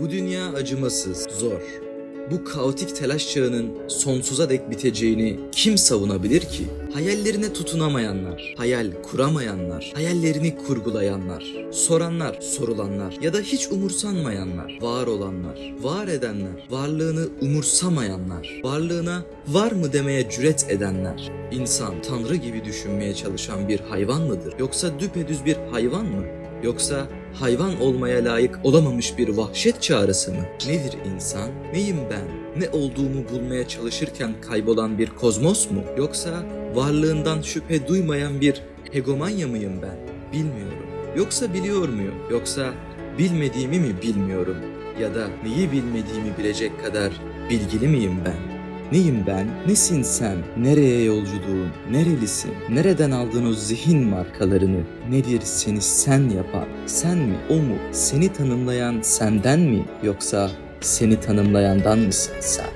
Bu dünya acımasız, zor. Bu kaotik telaş çağının sonsuza dek biteceğini kim savunabilir ki? Hayallerine tutunamayanlar, hayal kuramayanlar, hayallerini kurgulayanlar, soranlar, sorulanlar ya da hiç umursanmayanlar, var olanlar, var edenler, varlığını umursamayanlar, varlığına var mı demeye cüret edenler. İnsan tanrı gibi düşünmeye çalışan bir hayvan mıdır? Yoksa düpedüz bir hayvan mı? Yoksa hayvan olmaya layık olamamış bir vahşet çağrısı mı? Nedir insan? Neyim ben? Ne olduğumu bulmaya çalışırken kaybolan bir kozmos mu? Yoksa varlığından şüphe duymayan bir hegemonya mıyım ben? Bilmiyorum. Yoksa biliyor muyum? Yoksa bilmediğimi mi bilmiyorum? Ya da neyi bilmediğimi bilecek kadar bilgili miyim ben? Neyim ben? Nesin sen? Nereye yolculuğun? Nerelisin? Nereden aldın o zihin markalarını? Nedir seni sen yapan? Sen mi? O mu? Seni tanımlayan senden mi? Yoksa seni tanımlayandan mısın sen?